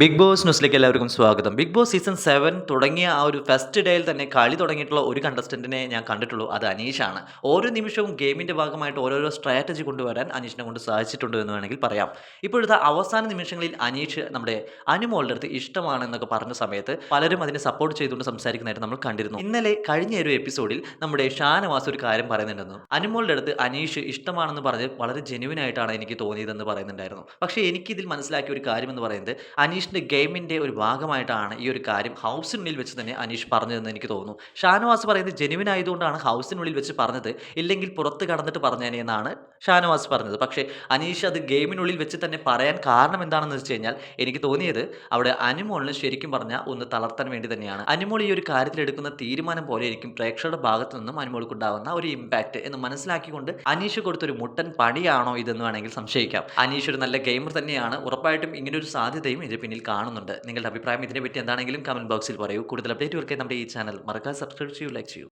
Big boss ന്യൂസിലേക്ക് എല്ലാവർക്കും സ്വാഗതം. ബിഗ് ബോസ് സീസൺ സെവൻ തുടങ്ങിയ ആ ഒരു ഫസ്റ്റ് ഡേയിൽ തന്നെ കളി തുടങ്ങിയിട്ടുള്ള ഒരു കണ്ടസ്റ്റന്റിനെ ഞാൻ കണ്ടിട്ടുള്ളൂ. അത് അനീഷാണ്. ഓരോ നിമിഷവും ഗെയിമിന്റെ ഭാഗമായിട്ട് ഓരോരോ സ്ട്രാറ്റജി കൊണ്ടുവരാൻ അനീഷിനെ കൊണ്ട് സാധിച്ചിട്ടുണ്ട് എന്ന് വേണമെങ്കിൽ പറയാം. ഇപ്പോഴത്തെ അവസാന നിമിഷങ്ങളിൽ അനീഷ് നമ്മുടെ അനുമോളുടെ അടുത്ത് ഇഷ്ടമാണെന്നൊക്കെ പറഞ്ഞ സമയത്ത് പലരും അതിനെ സപ്പോർട്ട് ചെയ്തുകൊണ്ട് സംസാരിക്കുന്നതായിട്ട് നമ്മൾ കണ്ടിരുന്നു. ഇന്നലെ കഴിഞ്ഞ ഒരു എപ്പിസോഡിൽ നമ്മുടെ ഷാനവാസ് ഒരു കാര്യം പറയുന്നുണ്ടെന്നു അനുമോളുടെ അടുത്ത് അനീഷ് ഇഷ്ടമാണെന്ന് പറഞ്ഞ് വളരെ ജെനുവിനായിട്ടാണ് എനിക്ക് തോന്നിയതെന്ന് പറയുന്നുണ്ടായിരുന്നു. പക്ഷേ എനിക്കിതിൽ മനസ്സിലാക്കിയ ഒരു കാര്യം എന്ന് പറയുന്നത് അനീഷിന്റെ ഗെയിമിന്റെ ഒരു ഭാഗമായിട്ടാണ് ഈ ഒരു കാര്യം ഹൗസിനുള്ളിൽ വെച്ച് തന്നെ അനീഷ് പറഞ്ഞതെന്ന് എനിക്ക് തോന്നുന്നു. ഷാനവാസ് പറയുന്നത് ജെനുവിൻ ആയതുകൊണ്ടാണ് ഹൗസിനുള്ളിൽ വെച്ച് പറഞ്ഞത്. ഇല്ലെങ്കിൽ പുറത്ത് കടന്നിട്ട് പറഞ്ഞേനെ എന്നാണ് ഷാനവാസ് പറഞ്ഞത്. പക്ഷേ അനീഷ് അത് ഗെയിമിനുള്ളിൽ വെച്ച് തന്നെ പറയാൻ കാരണം എന്താണെന്ന് വെച്ച് കഴിഞ്ഞാൽ എനിക്ക് തോന്നിയത് അവിടെ അനുമോളിന് ശരിക്കും പറഞ്ഞാൽ ഒന്ന് തളർത്താൻ വേണ്ടി തന്നെയാണ്. അനുമോൾ ഈ ഒരു കാര്യത്തിൽ എടുക്കുന്ന തീരുമാനം പോലെ ആയിരിക്കും പ്രേക്ഷകരുടെ ഭാഗത്തു നിന്നും അനുമോൾക്കുണ്ടാകുന്ന ഒരു ഇമ്പാക്റ്റ് എന്ന് മനസ്സിലാക്കിക്കൊണ്ട് അനീഷ് കൊടുത്തൊരു മുട്ടൻ പണിയാണോ ഇതെന്ന് വേണമെങ്കിൽ സംശയിക്കാം. അനീഷ് ഒരു നല്ല ഗെയിമർ തന്നെയാണ്. ഉറപ്പായിട്ടും ഇങ്ങനൊരു സാധ്യതയും ഇതിന് പിന്നിൽ കാണുന്നുണ്ട്. നിങ്ങളുടെ അഭിപ്രായം ഇതിനെപ്പറ്റി എന്താണെങ്കിലും കമന്റ് ബോക്സിൽ പറയൂ. കൂടുതൽ അപ്ഡേറ്റ് വർക്കായി നമ്മുടെ ഈ ചാനൽ മറക്കാതെ സബ്സ്ക്രൈബ് ചെയ്യൂ ലൈക്ക് ചെയ്യൂ.